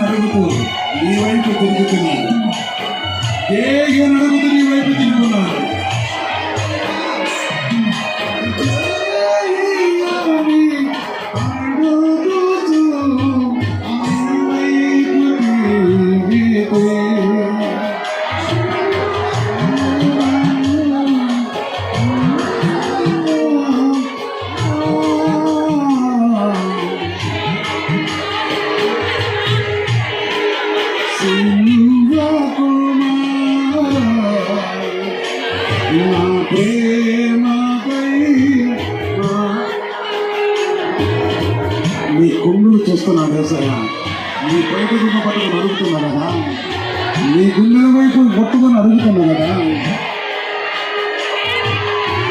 నడుగుతూ నీ వైపు తిరుగుతున్నాను. తేలిగా నడుగుతూ నీ వైపు తిరుగుతున్నాడు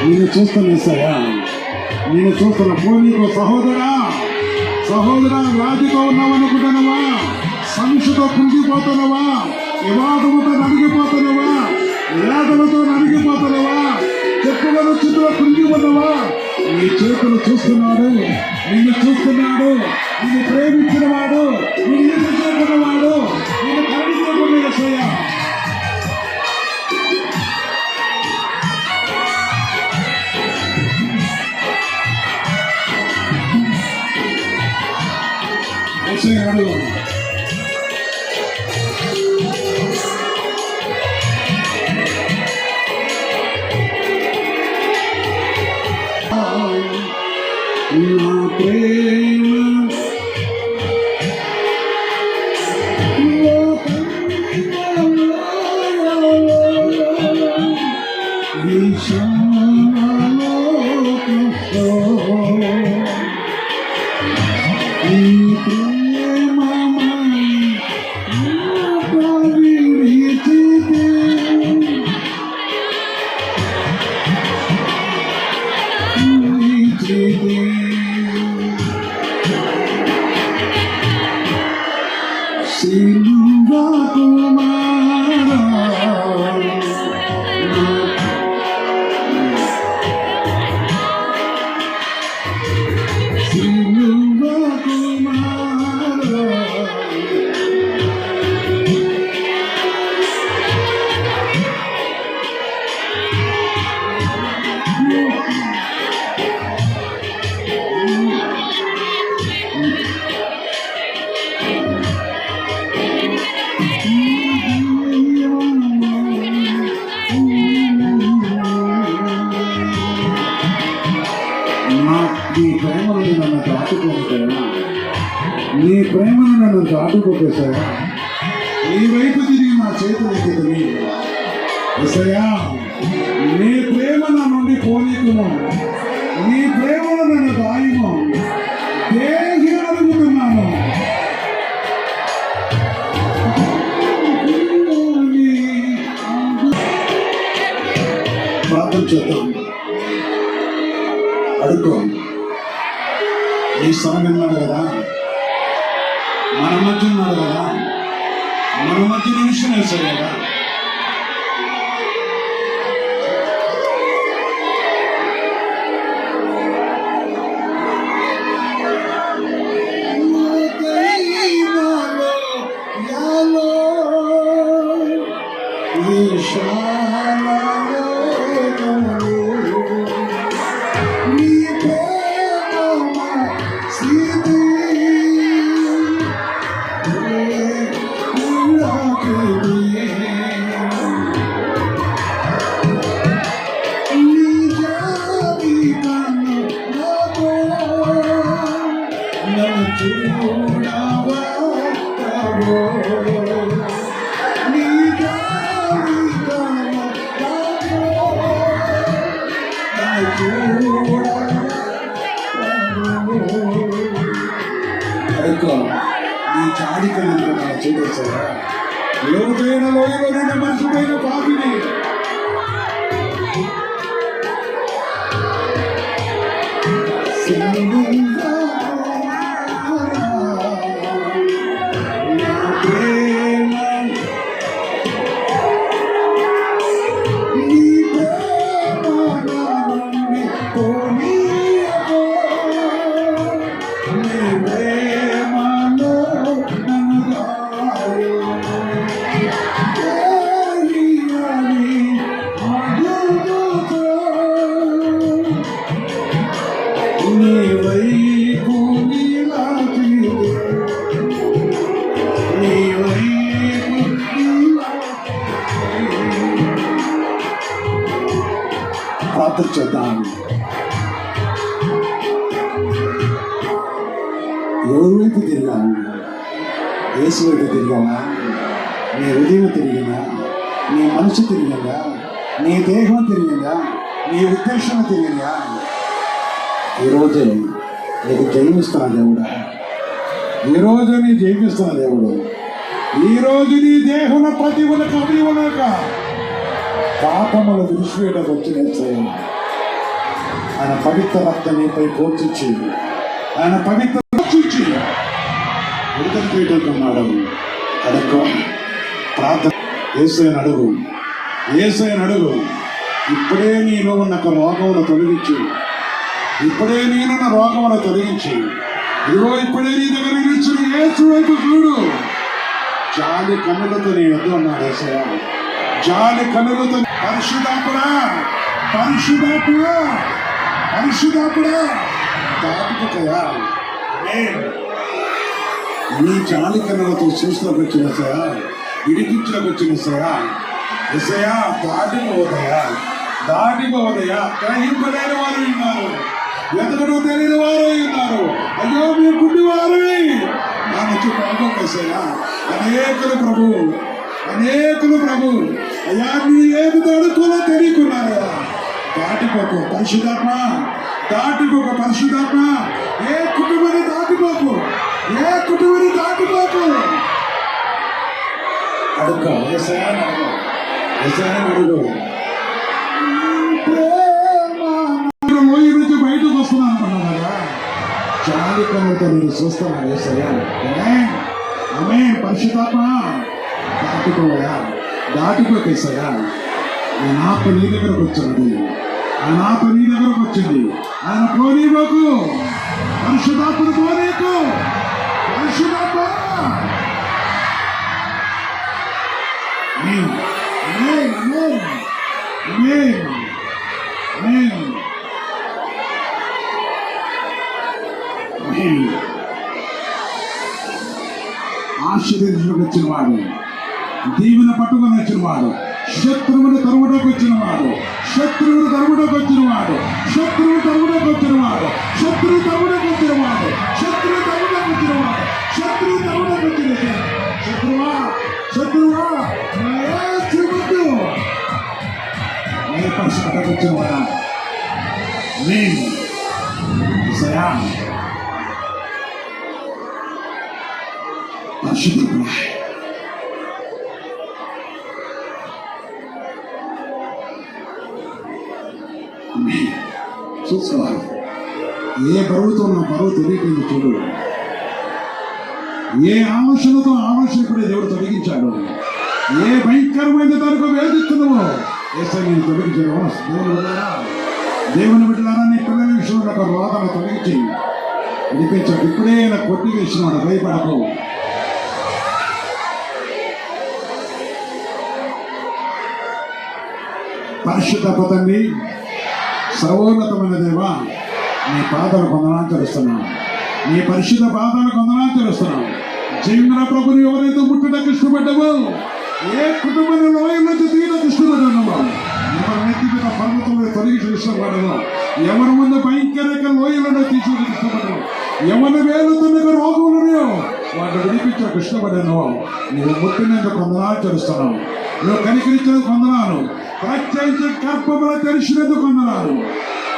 నేను చూస్తాను వ్యవసాయ నేను చూస్తున్న పోనీకు సహోదరా. సహోదరా రాజుతో ఉన్నావనుకుంటున్నావా సమస్యతో కుంగిపోతున్నావా? వివాదముతో నడిగిపోతున్నావా వేదలతో నడిగిపోతున్నావా చెప్పులను చుట్టూ కుంగిపోతావా నీ చేతులు చూస్తున్నాడు. నిన్ను చూస్తున్నాడు. నిన్ను ప్రేమించిన వాడు నిన్ను చేస్తున్నవాడు de Deus. Se నీ ప్రేమను నన్ను దాటుకోకేశాయా నీ వైపు తిరిగి నా చేతులు ఎత్తుకుని ఎసయా నీ ప్రేమ నా నుండి పోనీకును. నీ ప్రేమను నన్ను దాయము దేహి అడుగుతున్నాను. ప్రార్థన చేద్దాం. అడుక్కో ఈ స్వామి కదా. మన మధ్య ఉన్నాడు కదా మన మధ్య నిమిషం వేశాడు కదా అడుక్కో చూడొచ్చారా లోతైన లోయలో నిన్న మర్చిపోయిన పాపిని నా వైపు తిరిగామా నీ హృదయం తిరిగిందా నీ మనసు తిరిగిందా నీ దేహం తిరిగిందా నీ ఉద్దేశం తిరిగిందా ఈరోజు నీకు జయమిస్తున్నా దేవుడా. ఈరోజు నీ జయిస్తున్నా దేవుడు. ఈరోజు నీ దేహం ప్రతి ఉనక పాపములు విడిచివేయడానికి వచ్చిన ఆయన పవిత్ర రక్త నీపై కోర్చిచ్చి ఆయన పవిత్ర చూచి విడుదల చేయటన్నాడు అడగ ప్రార్థన. ఏసైన అడుగు. ఏసైన అడుగు. ఇప్పుడే నీలో ఉన్న రోగమును తొలగించి. ఇప్పుడే నేనున్న రోగమును తొలగించి. ఇదిగో ఇప్పుడే నీ దగ్గర నిలిచిన ఏసు వైపు చూడు. జాలి కన్నులతో నీ వద్ద ఉన్నాడు ఏసయ జాలి కన్నులతో పరిశుధాపుడా పరిశుధాపుడా పరిశుధాపుడా దాటుకయా నీ జాలి కన్నులతో చూసినకు వచ్చిన సయా. ఇడిపించడానికి వచ్చిన సయా ఎసయా దాటిపోదయా దాటిపోదయా గ్రహింపలేని వారు ఉన్నారు. ఎదగడం తెలియని వారు ఉన్నారు. అయ్యో మీ గుడ్డి వారు. నా నుంచి ఎసయా అనేకులు ప్రభు అనేకులు ప్రభు. అయ్యా నీ ఏమి తడుకోలో తెలియకున్నారా దాటిపోకు పరిశుధాత్మ దాటిపోకు పరిశుధాత్మ ఏ కుటుంబాన్ని దాటిపోకు? ఏ కుటుంబాన్ని దాటిపోకు అడుక అడుగు. ఏసాయని అడుగు. నుంచి బయటకు వస్తున్నాను అనుకున్నాను కదా. చాలి కనుక నేను చూస్తున్నాను ఏసయ్యా ఆమె పరిశుధాత్మ దాటిపోయా దాటిపోకేసయ్యా ఆయన ఆత్మ నీ దగ్గరకు వచ్చినది ఆయన ఆత్మ నీ దగ్గరకు వచ్చింది. ఆయన పోనీవకు పరిశుధాత్మను పోనీకు పరిశుధాత్మ ఆమేన్. ఆమేన్. ఆమేన్. ఆమేన్. ఆమేన్. ఆమేన్. ఆశీర్వదించడానికి వచ్చిన వాడు దీవెన పట్టుకొని వచ్చిన వాడు శత్రువుని తరుగుటకు వచ్చిన వాడు శత్రువుని తరుగుటకు వచ్చిన వాడు శత్రువు తరుగుటకు వచ్చిన వాడు శత్రువు తరుగుటకు వచ్చిన వాడు శత్రువు తరుగుటకు వచ్చిన వాడు శత్రువు తరుముటకు వచ్చిన వాడు. శత్రువా శత్రువా నా యేసు వద్దు. నీ పరిశుభ్రతకు వచ్చిన వాడా నేను సయా పరిశుద్ధుడా చూసుకోవాలి ఏ బరువుతో నా బరువు తెలియకుండా చూడు ఏ ఆలోచనతో ఆలోచనకుడే దేవుడు తొలగించాడు? ఏ భయంకరమైన దానికి వేధిస్తున్నావో? ఏసై నేను తొలగించాను. దేవుని బిడ్డలారా, దేవుని నీ పిల్లల విషయంలో ఒక రోదన తొలగించి వినిపించాడు ఇప్పుడే ఇలా కొట్టి వేసినాడు భయపడకు. పరిశుద్ధ తండ్రి సర్వోన్నతమైన దేవా నీ పాదాలు కొందనాచరిస్తున్నాను నీ పరిశుద్ధ పాదాలు కొందనాచరిస్తున్నాను జీవన ప్రభుని ఎవరైతే ముట్టడానికి ఇష్టపడ్డావో ఏ కుటుంబంలో లోయల నుంచి తీయడానికి ఇష్టపడ్డావు ఎవరి నెత్తి పర్వతంలో తొలగి ఇష్టపడను ఎవరి ముందు భయంకరక లోయలను తీసుకోవడానికి ఇష్టపడను ఎవరి వేలుతున్న రోగములను వాటిని విడిపించడానికి ఇష్టపడను నువ్వు ముట్టినందుకు తెలుస్తున్నావు నువ్వు కనికరించిన కొందనాలు ప్రత్యేకించి గర్భముల తెలిసినందుకు కొందనాలు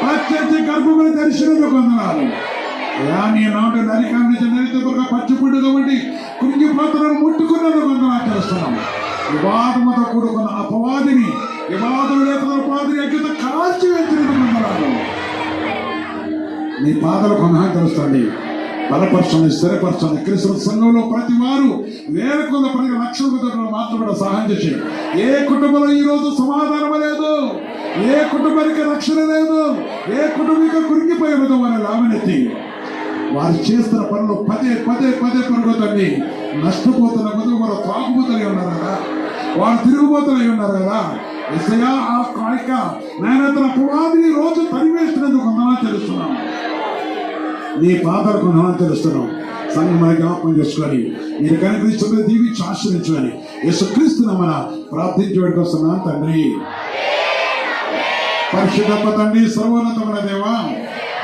ప్రత్యేకించి గర్భముల తెలిసినందుకు కొందనాలు నీ నాట నరికాల నుంచి నరితపుగా పచ్చిపుట్టుగా ఉండి కృంగిపోతులను ముట్టుకున్నందుకు కొందనాలు చేస్తున్నాం వివాదముతో కూడుకున్న అపవాదిని వివాదం లేకుండా అపవాదిని అగ్గిత కాల్చి వేసినందుకు కొందనాలు నీ పాదలు కొనహాన్ని తెలుస్తుంది బలపరచండి స్థిరపరచండి క్రిస్తు సంఘంలో ప్రతి వారు వేల కొద్ది ప్రతి లక్షల కొద్ది మాత్రమే సహాయం చేసి ఏ కుటుంబంలో ఈ రోజు సమాధానం లేదు? ఏ కుటుంబానికి రక్షణ లేదు? ఏ కుటుంబిక కురిగిపోయే విధమైన లాభనెత్తి వారు చేస్తున్న పనులు పదే పదే పదే పెరుగుతుంది నష్టపోతున్న కొద్ది వారు తాగుబోతులై ఉన్నారు కదా. వారు తిరుగుబోతులై ఉన్నారు కదా. ఎస్ఐయా ఆ కాయక నేను తన పునాదిని రోజు తరివేస్తున్నందుకు వందనా తెలుస్తున్నాం. నీ పాదాలకు వందనా తెలుస్తున్నాం. సంఘమని జ్ఞాపకం చేసుకొని మీరు కనిపిస్తున్న దీవించి ఆశ్రయించుకొని యేసుక్రీస్తు మన ప్రార్థించి పెట్టుకొస్తున్నాను తండ్రి. పరిశుద్ధ తండ్రి సర్వోన్నతమైన దేవా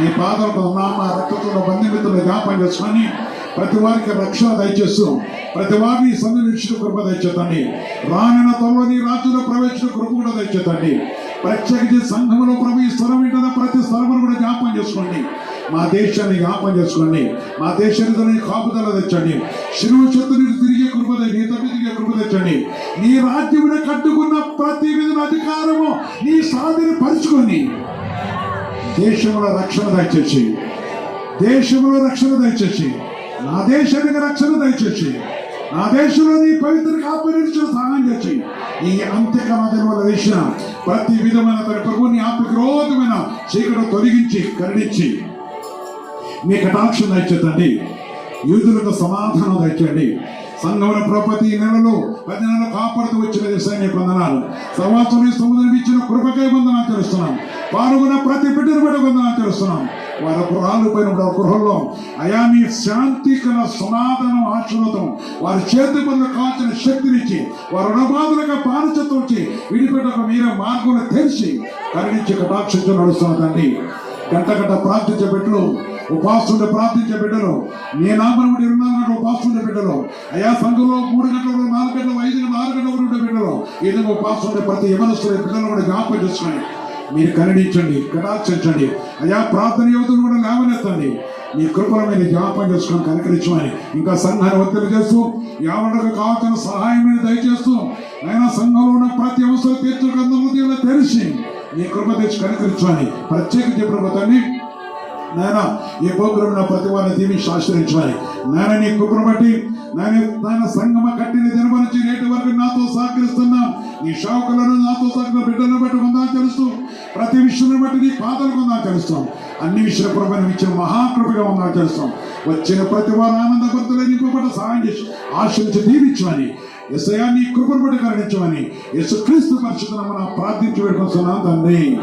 నీ పాదాలకు నామ రక్తతో బంధుమిత్రులు జ్ఞాపం చేసుకొని ప్రతి వారికి రక్షణ దయచేస్తూ ప్రతి వారిని సంరక్షణ కృప దయచేతండి. రానున్న త్వరలో నీ రాజులో ప్రవేశించిన కృప కూడా దయచేతండి. ప్రత్యేకించి సంఘంలో ప్రభు ఈ స్థలం వింటున్న ప్రతి స్థలమును కూడా జ్ఞాపకం చేసుకోండి. మా దేశాన్ని జ్ఞాపం చేసుకోండి. మా దేశాన్ని కాపుదల తెచ్చండి. శిరువు శక్తిని తిరిగే కృప నీ తప్పి తిరిగే కృప తెచ్చండి. నీ రాజ్యమును కట్టుకున్న ప్రతి విధుల అధికారము నీ సాధిని పరుచుకొని దేశంలో రక్షణ దయచేసి. దేశంలో రక్షణ దయచేసి. నా దేశానికి రక్షణ దయచేసి. నా దేశంలో నీ పవిత్ర కాపాడించిన సహాయం చేసి. ఈ అంత్యకాలం వల్ల వేసిన ప్రతి విధమైన తన ప్రభు ఆత్మక్రోధమైన చీకటి తొలగించి కరుణించి. మీ కటాక్షం దయచేతండి యూదులకు సమాధానం దయచేయండి. సంఘముల ప్రపతి నెలలో పది నెలలు కాపాడుతూ వచ్చిన దేశాన్ని పొందనాలు సమాసం సముద్రం ఇచ్చిన కృపకై వందనాలు తెలుస్తున్నాను పాల్గొన్న ప్రతి బిడ్డను బట్టి వందనాలు తెలుస్తున్నాం. వారి గృహాలు పైన ఉన్న గృహంలో అయా నీ శాంతి కల సనాతనం ఆశీర్వదం. వారి చేతి పనులు కాల్చిన శక్తినిచ్చి వారి రుణబాధులుగా బానిసత్వం విడిపెట్టక మీరే మార్గంలో తెలిసి కరుణించి కటాక్షించి నడుస్తున్న తండ్రి. గంట గంట ప్రార్థించే బిడ్డలు ఉపాస్తుండే ప్రార్థించే బిడ్డలు నీ నామను కూడా ఇరవై నాలుగు గంటలు ఉపాస్తుండే బిడ్డలు అయా సంఘంలో మూడు గంటలు నాలుగు గంటలు ఐదు గంటలు ఆరు గంటలు ఉండే బిడ్డలు ఈ విధంగా ఉపాస్తుండే ప్రతి యమనస్తుడే బిడ్డలు కూడా జ్ఞాపకం చేసుకొని మీరు కరుణించండి కటాక్షించండి. అయా ప్రార్థన యువతను కూడా లేవనెత్తండి. మీ కృపల మీద జ్ఞాపకం చేసుకొని కనకరించమని ఇంకా సంఘాన్ని ఒత్తిడి చేస్తూ ఎవరికి కావాల్సిన సహాయం మీద దయచేస్తూ అయినా సంఘంలో ఉన్న ప్రతి అవసరం తీర్చుకుందా తెలిసి నీ కృప తెచ్చి కనకరించమని ప్రత్యేకించి ప్రభుత్వాన్ని నాయనా ఈ గోపురం నా ప్రతి వారిని దీవించి ఆశ్రయించాలి నాయన నీ కృపను బట్టి నాయన సంగమ కట్టిన దినమ నుంచి నేటి వరకు నాతో సహకరిస్తున్నా నీ షావుకులను నాతో సహకరిన బిడ్డలను బట్టి ఉందా తెలుస్తూ ప్రతి విషయంలో బట్టి నీ పాదలు వందా తెలుస్తాం. అన్ని విషయాల కృపను ఇచ్చిన మహాకృపగా వందా తెలుస్తాం. వచ్చిన ప్రతి వారు ఆనంద నీకు నింపబడ్డ సహాయం చేసి ఆశ్రయించి దీవించమని ఎస్ఐయా నీ కృపను బట్టి కరణించమని యేసు క్రీస్తు పరిశుద్ధ ప్రార్థించి పెట్టుకుంటున్నాం తండ్రి.